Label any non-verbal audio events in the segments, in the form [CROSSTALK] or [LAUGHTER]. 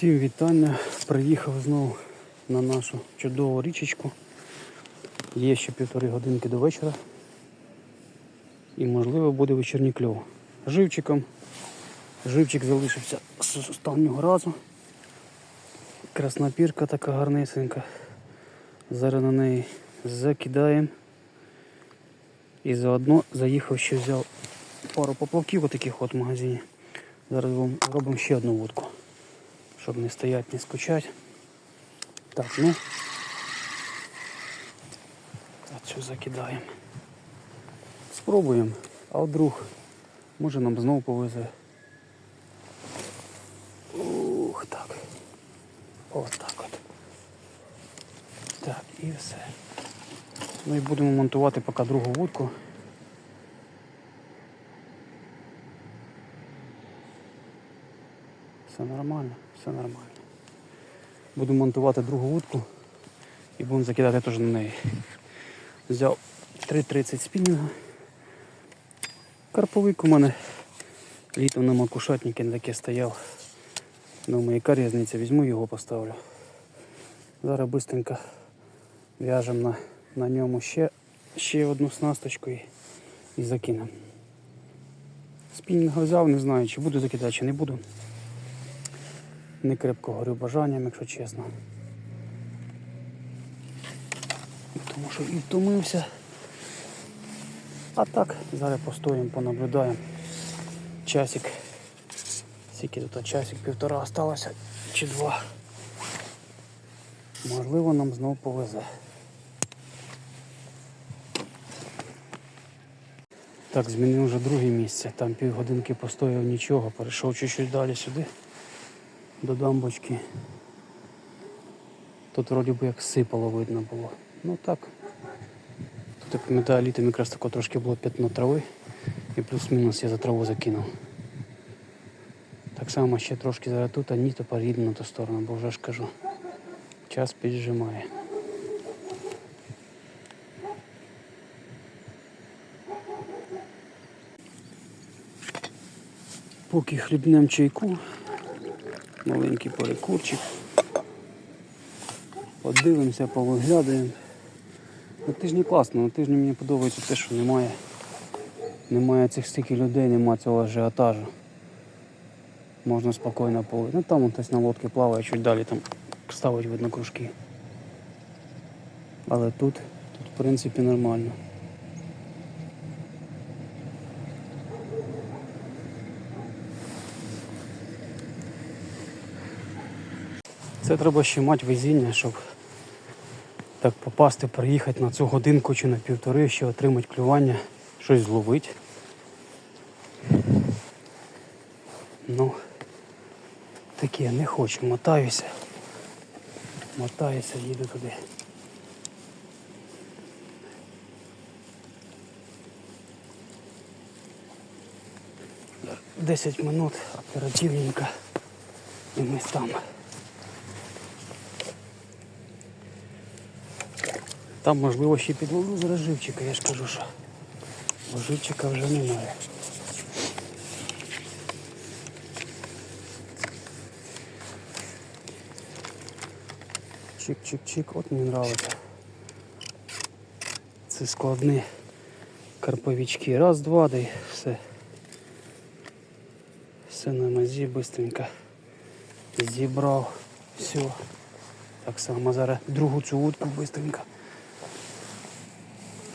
Всім вітання. Приїхав знову на нашу чудову річечку. Є ще півтори годинки до вечора. І можливо буде вечірній кльов. Живчиком. Живчик залишився з останнього разу. Краснопірка така гарнесенька. Зараз на неї закидаємо. І заодно заїхав ще взяв пару поплавків отаких от в магазині. Зараз вам зробимо ще одну вудку щоб не стоять, не скучать. Так, ну. Що закидаємо? Спробуємо. А вдруг, може нам знову повезе. Ух, так. Ось так от. Так, і все. Ну і будемо монтувати поки другу вудку. Все нормально, все нормально. Буду монтувати другу вудку і будемо закидати теж на неї. Взяв 3.30 спінінга. Карповик у мене літом на макушатнике на таке стояв. Думаю, яка різниця, візьму його поставлю. Зараз быстренько в'яжемо на, на ньому ще, ще одну снасточку і, і закинемо. Спінінга взяв, не знаю, чи буду закидати, чи не буду. Не крепко горю бажанням, якщо чесно. Тому що і втомився. А так, зараз постоїмо, понаблюдаємо. Часик. Скільки тут часик, півтора осталося чи два. Можливо, нам знову повезе. Так, змінив вже друге місце. Там півгодинки постояв нічого, перейшов чуть-чуть далі сюди до дамбочки. Тут вроді би як сипало видно було. Ну так. Тут я пам'ятаю, літом якраз тако трошки було п'ятно трави і плюс-мінус я за траву закинув. Так само ще трошки зараз тут, а ні, то порідно на ту сторону, бо вже ж кажу. Час піджимає. Поки хлібнем чайку, маленький перекурчик. Подивимося, повиглядаємо. На тижні класно, на тижні мені подобається те, що немає. Немає цих стільки людей, немає цього ажіотажу. Можна спокійно половити. Ну там хтось на лодці плаває, чуть далі там ставить видно кружки. Але тут, тут в принципі нормально. Це треба ще мати везіння, щоб так попасти, приїхати на цю годинку чи на півтори, ще отримати клювання, щось зловити. Ну, таке не хочу, мотаюся. Мотаюся, їду туди. Десять минут оперативненько і ми там. Там можливо ще підловлю зараз живчика, я ж кажу, що живчика вже немає. Чик-чик-чик, от мені подобається. Це складні карповички. Раз, два, да і все. Все на мазі быстренько зібрав. Все. Так само зараз другу цю утку быстренько.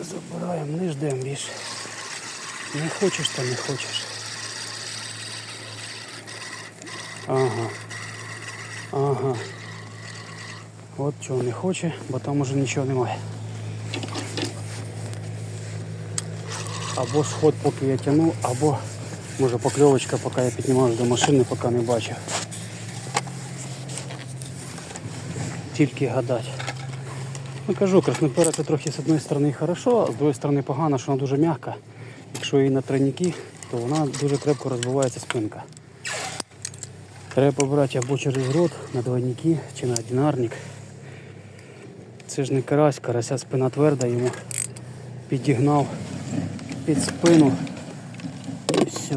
Забираємо, не ждемо більше. Не хочеш, то не хочеш. Ага. Ага. От чого не хоче, бо там уже нічого немає. Або сход поки я тяну, або може покльовочка, поки я піднімаюся до машини, поки не бачу. Тільки гадать. Ну кажу, краснопера це трохи з однієї сторони хорошо, а з другої сторони погано, що вона дуже м'яка. Якщо її на тройники, то вона дуже крепко розбивається спинка. Треба побрати або через рот на двойники чи на одинарник. Це ж не карась, карася спина тверда, йому підігнав під спину. І все.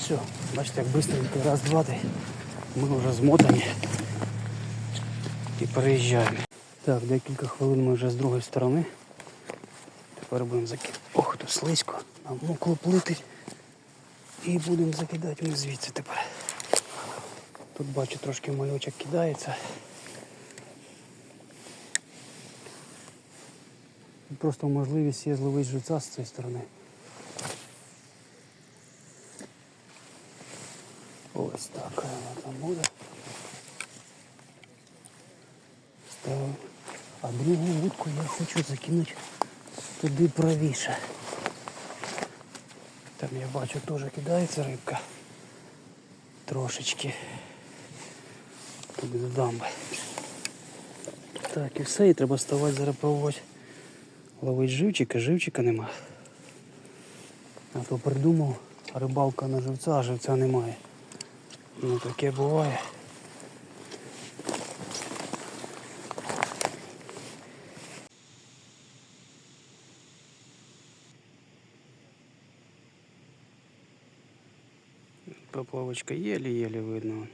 Все. Бачите, як швидко раз, два, та Ми вже змотані і переїжджаємо. Так, декілька хвилин ми вже з другої сторони. Тепер будемо закидати. Ох, тут слизько, нам мокло плити. І будемо закидати ми звідси тепер. Тут бачу трошки малючок кидається. Просто можливість є зловити живця з цієї сторони. Ось така вона там буде. Ставимо. А другу вудку я хочу закинути туди правіше. Там я бачу теж кидається рибка. Трошечки. Туди до дамби. Так, і все, і треба ставати зараз пробувати. Ловить живчика, живчика нема. А то придумав рибалка на живця, а живця немає. Ну таке буває. Поплавочка еле-еле видно.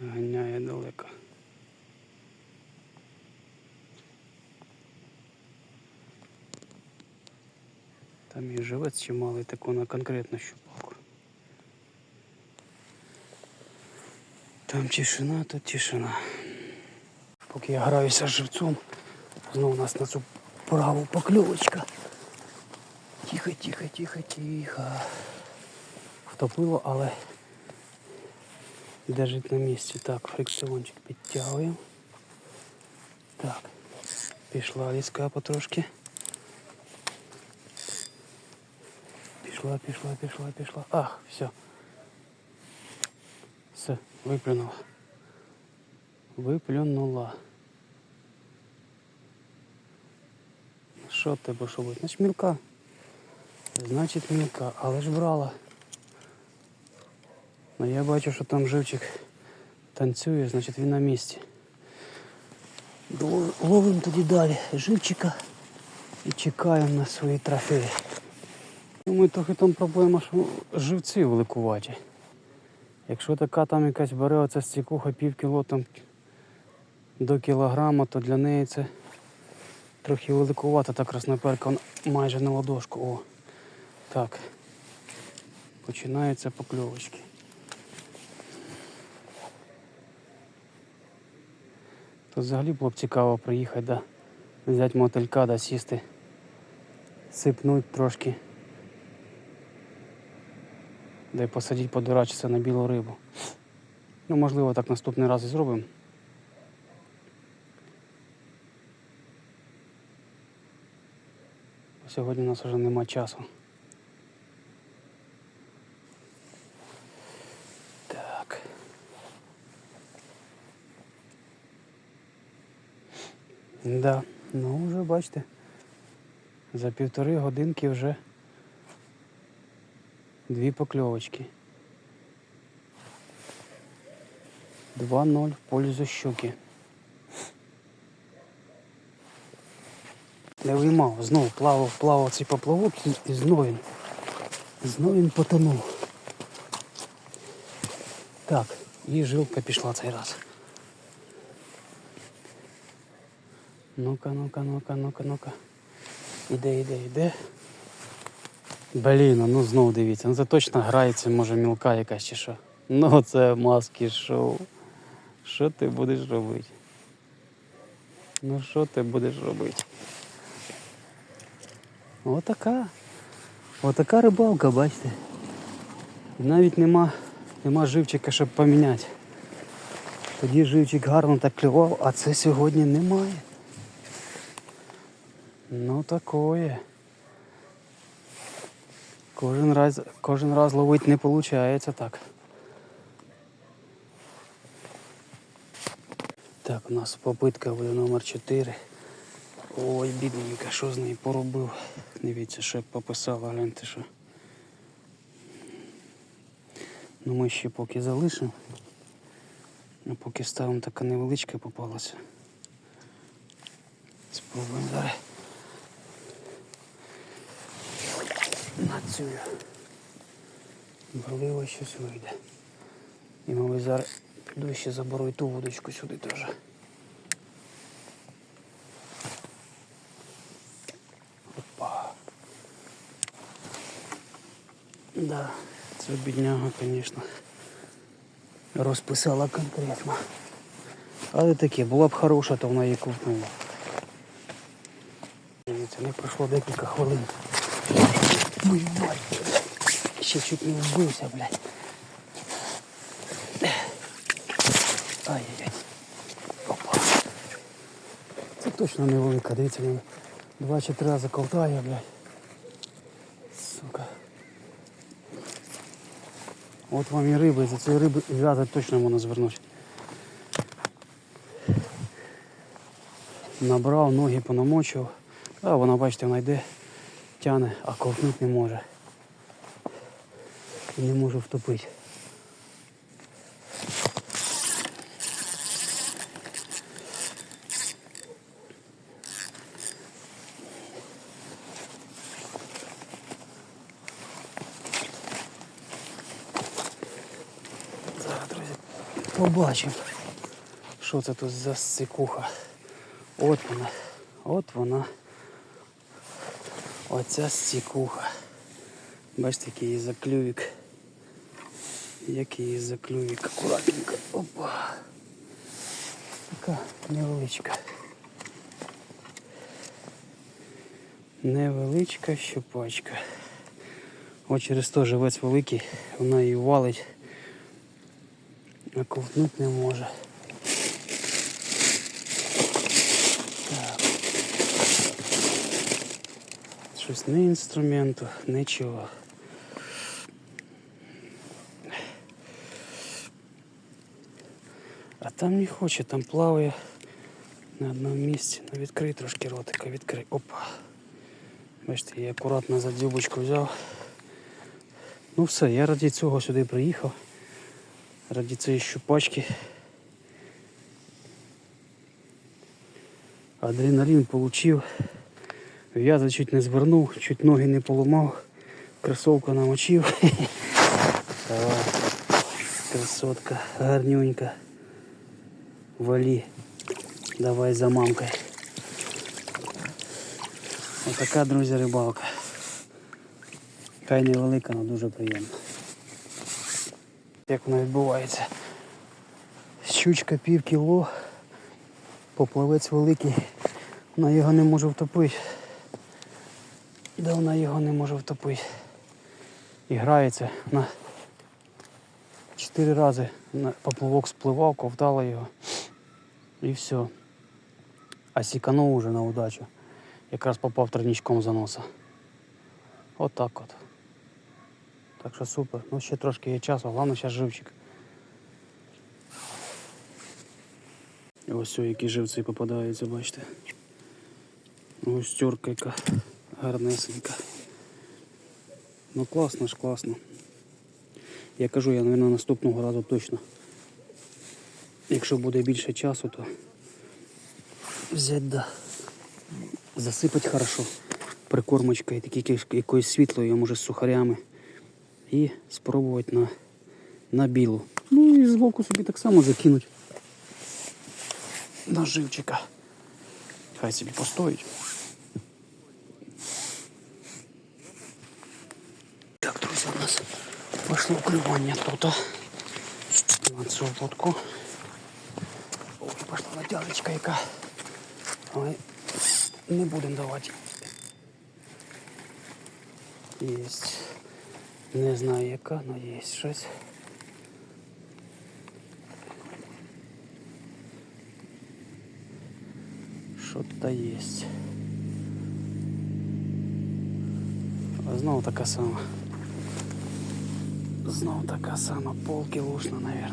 Ганяє далеко. Там і живець чималий, таку на конкретну щупалку. Там тишина, тут тишина. Поки я граюся з живцом, знову у нас на цю праву покльовочка. Тихо, тихо, тихо, тихо. Втопило, але держить на місці. Так, фрикціончик підтягуємо. Так, пішла ліска потрошки. Пішла, пішла, пішла, пішла. Ах, все. Все, виплюнула. Виплюнула. Що тебе що буде? Значить мілка. Значить мілка, але ж брала. Ну я бачу, що там живчик танцює, значить він на місці. Ловимо тоді далі живчика і чекаємо на свої трофеї. Думаю, трохи там проблема, що живці великуваті. Якщо така там якась бере оця стікуха пів кіло там до кілограма, то для неї це трохи великувато, та красноперка майже на ладошку. О. Так. Починаються покльовочки. Тут взагалі було б цікаво приїхати, да? взяти мотилька, да, сісти, сипнуть трошки. Да й посадити подурачитися на білу рибу. Ну, можливо, так наступний раз і зробимо. Сьогодні у нас вже нема часу. Да, ну вже бачите, за півтори годинки вже дві покльовочки. 2-0 в пользу щуки. Не виймав, знову плавав, плавав цей поплавок і, знову він. Знову він потонув. Так, і жилка пішла цей раз. Ну-ка, ну-ка, ну-ка, ну-ка, ну-ка. Іде, іде, іде. Блін, ну знов дивіться, ну це точно грається, може мілка якась чи що. Ну це маски шоу. Що ти будеш робити? Ну що ти будеш робити? Отака. Отака рибалка, бачите. І навіть нема, нема живчика, щоб поміняти. Тоді живчик гарно так клював, а це сьогодні немає. Ну такое. Кожен раз, кожен раз ловить не виходить так. Так, у нас попитка буде номер 4. Ой, бідненька, що з нею поробив. Дивіться, що пописала, гляньте що. Ну ми ще поки залишимо. А поки ставимо така невеличка попалася. Спробуємо зараз. На цю. Можливо, щось вийде. І мабуть зараз піду ще заберу і ту вудочку сюди теж. Опа. Да, це бідняга, звісно. Розписала конкретно. Але таке, була б хороша, то вона її ковтнула. Дивіться, не пройшло декілька хвилин. Ой, мать. Ще чуть не вбився, блядь. Ай-яй-яй. Опа. Це точно невелика, дивіться, він два чи три рази ковтає, блядь. Сука. От вам і риба, і за цієї риби в'язати точно можна звернути. Набрав, ноги понамочив. А вона, бачите, вона йде, тяне, а ковтнути не може. І не можу втопити. Зараз, друзі, побачимо, що це тут за сикуха. От вона, от вона. Оця стікуха. Бачите, який її заклювік. Який її заклювік. Акуратненько. Опа. Така невеличка. Невеличка щупачка. От через то живець великий, вона її валить, а ковтнути не може. Щось не інструменту, нічого. А там не хоче, там плаває на одному місці. Ну відкрий трошки ротика, відкрий. Опа. Бачите, я акуратно за дзюбочку взяв. Ну все, я раді цього сюди приїхав. Раді цієї щупачки. Адреналін получив. В'яза чуть не звернув, чуть ноги не поламав, кросовку намочив. Красотка, гарнюнька. Валі. Давай за мамкою. Отака, друзі, рибалка. Хай невелика, але дуже приємна. Як вона відбувається? Щучка пів кіло, поплавець великий, вона його не може втопити. Да вона його не може втопити. І грається. Вона чотири рази поплавок спливав, ковтала його. І все. А сіканув уже на удачу. Якраз попав тройничком за носа. Отак от. Так що супер. Ну ще трошки є часу, головне зараз живчик. І ось які живці попадаються, бачите. Ось тюрка яка гарнесенька. Ну класно ж, класно. Я кажу, я, мабуть, наступного разу точно. Якщо буде більше часу, то взяти да. Засипати хорошо прикормочкою, такі якоюсь світлою, може з сухарями. І спробувати на, на білу. Ну і з боку собі так само закинуть. На живчика. Хай собі постоїть. Так, друзі, у нас пішло клювання тут. На цю лодку. Ой, пішла натяжечка яка. Але не будемо давати. Єсть. Не знаю яка, але є щось. Що-то є. Знову така сама. Знову така сама полки лушна, мабуть.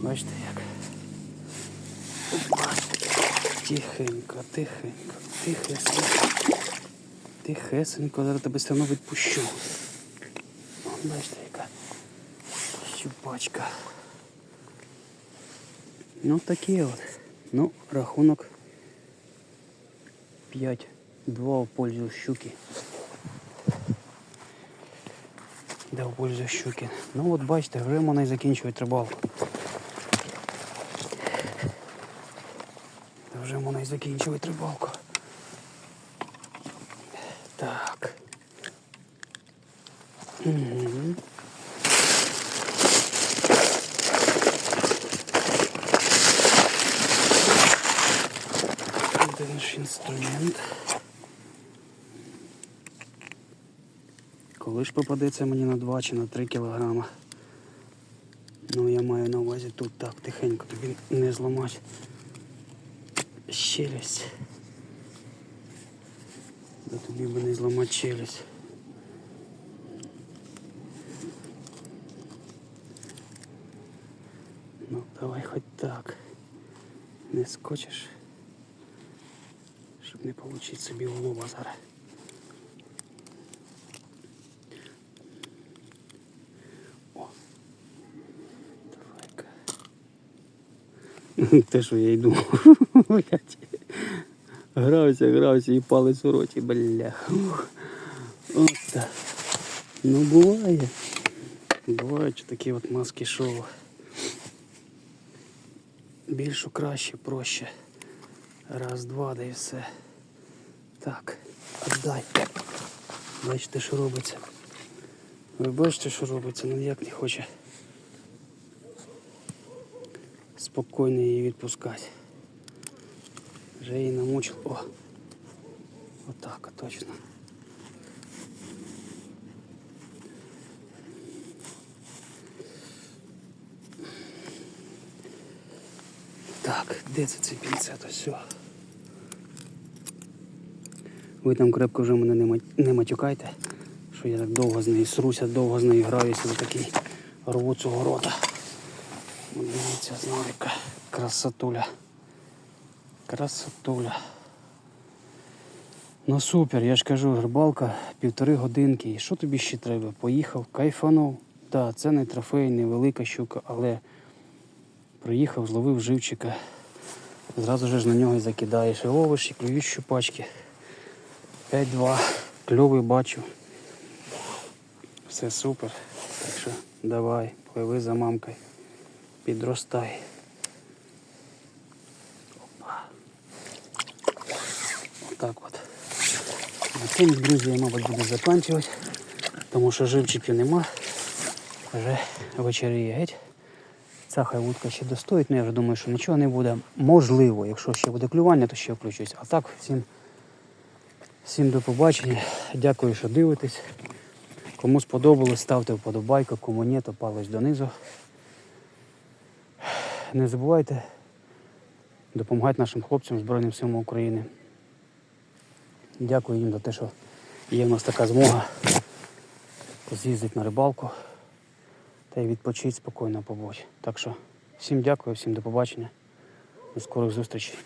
Бачите як. Опа. Тихенько, тихенько, тихесенько. Тихесенько, зараз тебе все одно відпущу. Бачите, яка щупачка. Ну такі от. Ну, рахунок 5-2 в пользу щуки. Де в пользу щуки. Ну от бачите, вже можна і закінчувати рибалку. Вже можна і закінчувати рибалку. Так. Угу. Де наш інструмент? Коли ж попадеться мені на 2 чи на 3 кілограма? Ну я маю на увазі тут так тихенько тобі не зламати щелюсть. Да тобі би не зламати челюсть. Ну, давай хоч так. Не скочиш, щоб не получить собі в лоба зараз. [LAUGHS] Те, що я й думав. Грався, грався і палець у роті, бляха. От так. Ну буває. Бувають такі от маски шоу. Більшу краще, проще. Раз, два, да і все. Так, отдай. Бачите, що робиться. Ви бачите, що робиться, ну ніяк не хоче спокійно її відпускати. Вже її намучив. О! Отак, от точно. Так, де це цей пінцет? Ось. о. Ви там крепко вже мене не, матюкайте, що я так довго з нею сруся, довго з нею граюся до такий рву цього рота. Дивіться, знавіка. Красотуля. Красотуля. Ну супер, я ж кажу, рибалка півтори годинки. І що тобі ще треба? Поїхав, кайфанув. Так, це не трофей, не велика щука, але приїхав, зловив живчика. Зразу ж на нього і закидаєш. І ловиш, і щупачки. 5-2. Кльовий бачу. Все супер. Так що давай, пливи за мамкою. Підростай. Опа. Отак от. На цьому, друзі, я, мабуть, буду закінчувати, тому що живчиків нема. Вже вечеріє геть. Ця хай вудка ще достоїть, але я вже думаю, що нічого не буде. Можливо, якщо ще буде клювання, то ще включусь. А так, всім, всім до побачення. Дякую, що дивитесь. Кому сподобалось, ставте вподобайку, кому ні, то палець донизу. Не забувайте допомагати нашим хлопцям Збройним силам України. Дякую їм за те, що є в нас така змога з'їздити на рибалку та й відпочити спокійно побути. Так що всім дякую, всім до побачення. До скорих зустрічей.